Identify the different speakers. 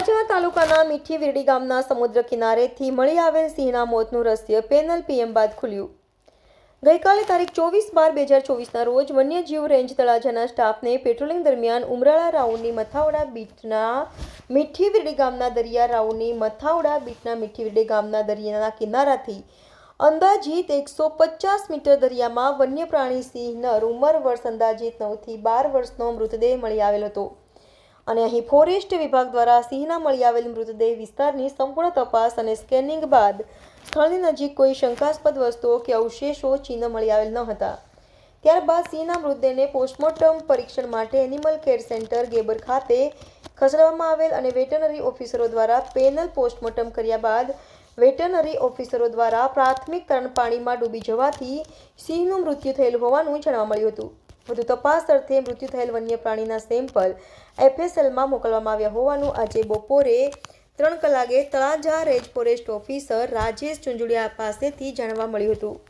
Speaker 1: બીટના મીઠી વિરડી ગામના સમુદ્ર કિનારેથી મળી આવેલ સિંહના મોતનું રહસ્ય પેનલ પીએમ બાદ ખુલ્યું. ગઈકાલે તારીખ ચોવીસ બાર બે હજાર ચોવીસના રોજ વન્યજીવ રેન્જ તળાજાના સ્ટાફને પેટ્રોલિંગ દરમિયાન ઉમરાળા રાઉન્ડની મથાવડા બીટના મીઠી વિરડી ગામના દરિયા રાઉન્ડની મથાવડા બીટના મીઠી વિરડી ગામના દરિયાના કિનારાથી અંદાજિત એકસો પચાસ મીટર દરિયામાં વન્ય પ્રાણી સિંહ નર ઉંમર વર્ષ અંદાજિત નવથી બાર વર્ષનો મૃતદેહ મળી આવેલ હતો. અને અહીં ફોરેસ્ટ વિભાગ દ્વારા સિંહના મળી આવેલ મૃતદેહ વિસ્તારની સંપૂર્ણ તપાસ અને સ્કેનિંગ બાદ સ્થળની નજીક કોઈ શંકાસ્પદ વસ્તુઓ કે અવશેષો ચિહ્ન મળી આવેલ ન હતા. ત્યારબાદ સિંહના મૃતદેહને પોસ્ટમોર્ટમ પરીક્ષણ માટે એનિમલ કેર સેન્ટર ગેબર ખાતે ખસેડવામાં આવેલ અને વેટરનરી ઓફિસરો દ્વારા પેનલ પોસ્ટમોર્ટમ કર્યા બાદ વેટરનરી ઓફિસરો દ્વારા પ્રાથમિક તરણ પાણીમાં ડૂબી જવાથી સિંહનું મૃત્યુ થયેલ હોવાનું જાણવા મળ્યું હતું. વધુ તપાસ અર્થે મૃત્યુ થયેલ વન્ય પ્રાણીના સેમ્પલ એફએસએલમાં મોકલવામાં આવ્યા હોવાનું આજે બપોરે ત્રણ કલાકે Talaja range forest officer Rajesh Chunjudiya પાસેથી જાણવા મળ્યું હતું.